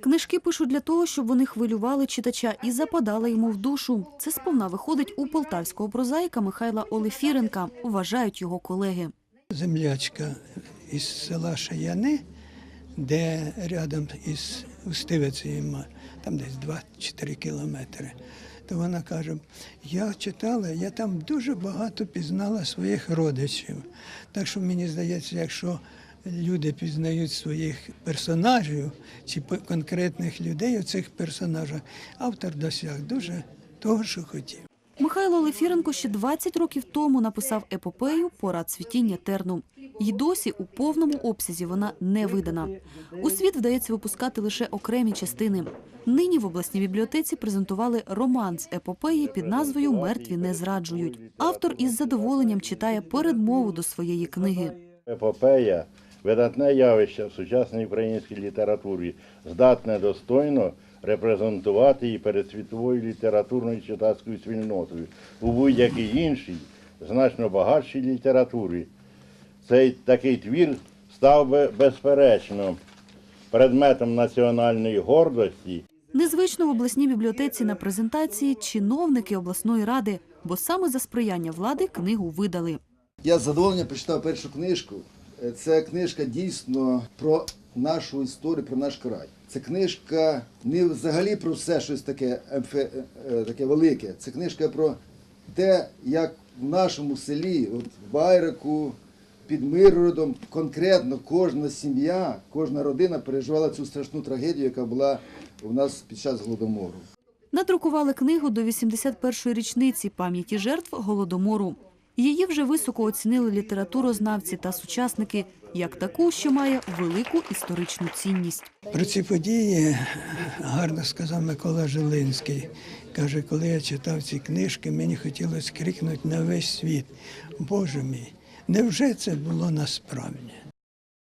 Книжки пишуть для того, щоб вони хвилювали читача і западали йому в душу. Це сповна виходить у полтавського прозаїка Михайла Олефіренка, вважають його колеги. землячка із села Шаяни, де рядом із Устивицею, там десь 2-4 кілометри. То вона каже: я читала, я там дуже багато пізнала своїх родичів. Так що мені здається, якщо люди пізнають своїх персонажів чи по- конкретних людей у цих персонажах, автор досяг дуже того, що хотів. Михайло Олефіренко ще 20 років тому написав епопею «Пора цвітіння терну». І досі у повному обсязі вона не видана. У світ вдається випускати лише окремі частини. Нині в обласній бібліотеці презентували роман з епопеї під назвою Мертві не зраджують. Автор із задоволенням читає передмову до своєї книги. Епопея видатне явище в сучасній українській літературі, здатне достойно репрезентувати її перед світовою літературною читацькою спільнотою у будь-якій іншій, значно багатшій літературі. Цей такий твір став би безперечно предметом національної гордості Незвично в обласній бібліотеці на презентації чиновники обласної ради, бо саме за сприяння влади книгу видали. Я з задоволенням прочитав першу книжку. Е, Це книжка дійсно про нашу історію, про наш край. Це книжка не взагалі про все щось таке, емфе- е, таке велике. Це книжка про те, як в нашому селі, от в Байраку, під Миргородом, конкретно кожна сім'я, кожна родина переживала цю страшну трагедію, яка була у нас під час голодомору. Надрукували книгу до 81-ї річниці пам'яті жертв Голодомору. Її вже високо оцінили літературознавці та сучасники як таку, що має велику історичну цінність. Про ці події гарно сказав Микола Жилинський. Каже, коли я читав ці книжки, мені хотілося крикнути на весь світ. Боже мій, невже це було насправді?